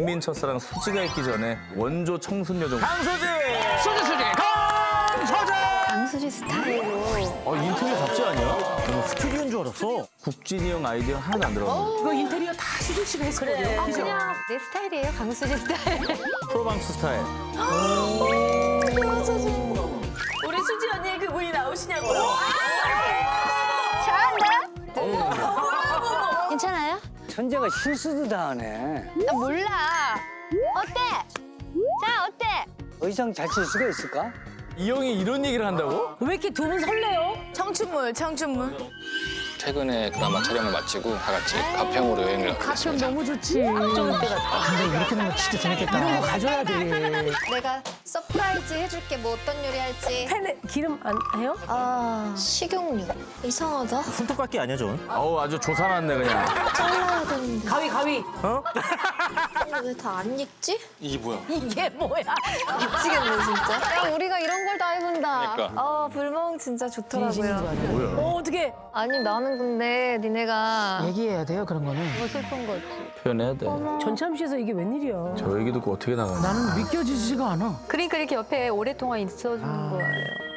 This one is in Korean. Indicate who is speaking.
Speaker 1: 국민 첫사랑 수지가 있기 전에 원조 청순 요정
Speaker 2: 강소지! 수지 수지 강소지!
Speaker 3: 강수지 스타일로.
Speaker 2: 어 인테리어 잡지 아니야? 저는 스튜디오인 줄 알았어.
Speaker 1: 국진이 형 아이디어 하나도 안 들어갔는데
Speaker 4: 그거 인테리어 다 수진 씨가 했거든요.
Speaker 3: 아, 그냥 내 스타일이에요, 강수지 스타일.
Speaker 1: 프로방스 스타일
Speaker 5: 우리 수지 언니의 그분이 나오시냐고요?
Speaker 6: 천재가 실수도 다 하네.
Speaker 3: 나 몰라. 어때? 자, 어때?
Speaker 6: 의상 잘 칠 수가 있을까?
Speaker 1: 이 형이 이런 얘기를 한다고?
Speaker 4: 왜 이렇게 두 분 설레요?
Speaker 5: 청춘물, 청춘물.
Speaker 7: 최근에 드라마 촬영을 마치고 다 같이 가평으로 여행을
Speaker 4: 가평 너무 좋지.
Speaker 5: 악적일 때 같다.
Speaker 4: 근데 이렇게 되면 진짜 재밌겠다. 이런 거 가져야 돼.
Speaker 3: 내가 서프라이즈 해줄게. 뭐 어떤 요리 할지.
Speaker 4: 팬에 기름 안 해요?
Speaker 3: 아, 식용유. 이상하다.
Speaker 2: 손톱깎이 아니야 전?
Speaker 1: 어우 아주 조사났네 그냥
Speaker 3: 잘라야 되는데.
Speaker 4: 가위 가위.
Speaker 3: 왜 다 안 익지?
Speaker 7: 이게 뭐야?
Speaker 4: 이게 뭐야?
Speaker 3: 미치겠네, 진짜. 야, 우리가 이런 걸 다 해본다.
Speaker 7: 그러니까.
Speaker 3: 어, 불멍 진짜 좋더라고요.
Speaker 4: 어 어떻게?
Speaker 3: 아니, 나는 근데 니네가
Speaker 4: 얘기해야 돼요 그런 거는.
Speaker 3: 뭐 슬픈 거지.
Speaker 1: 표현해야 돼.
Speaker 4: 전참시에서 이게 웬일이야?
Speaker 1: 저 얘기 듣고 어떻게 나가냐.
Speaker 4: 나는 믿겨지지가 않아.
Speaker 3: 그러니까 이렇게 옆에 오랫동안 있어주는 거예요.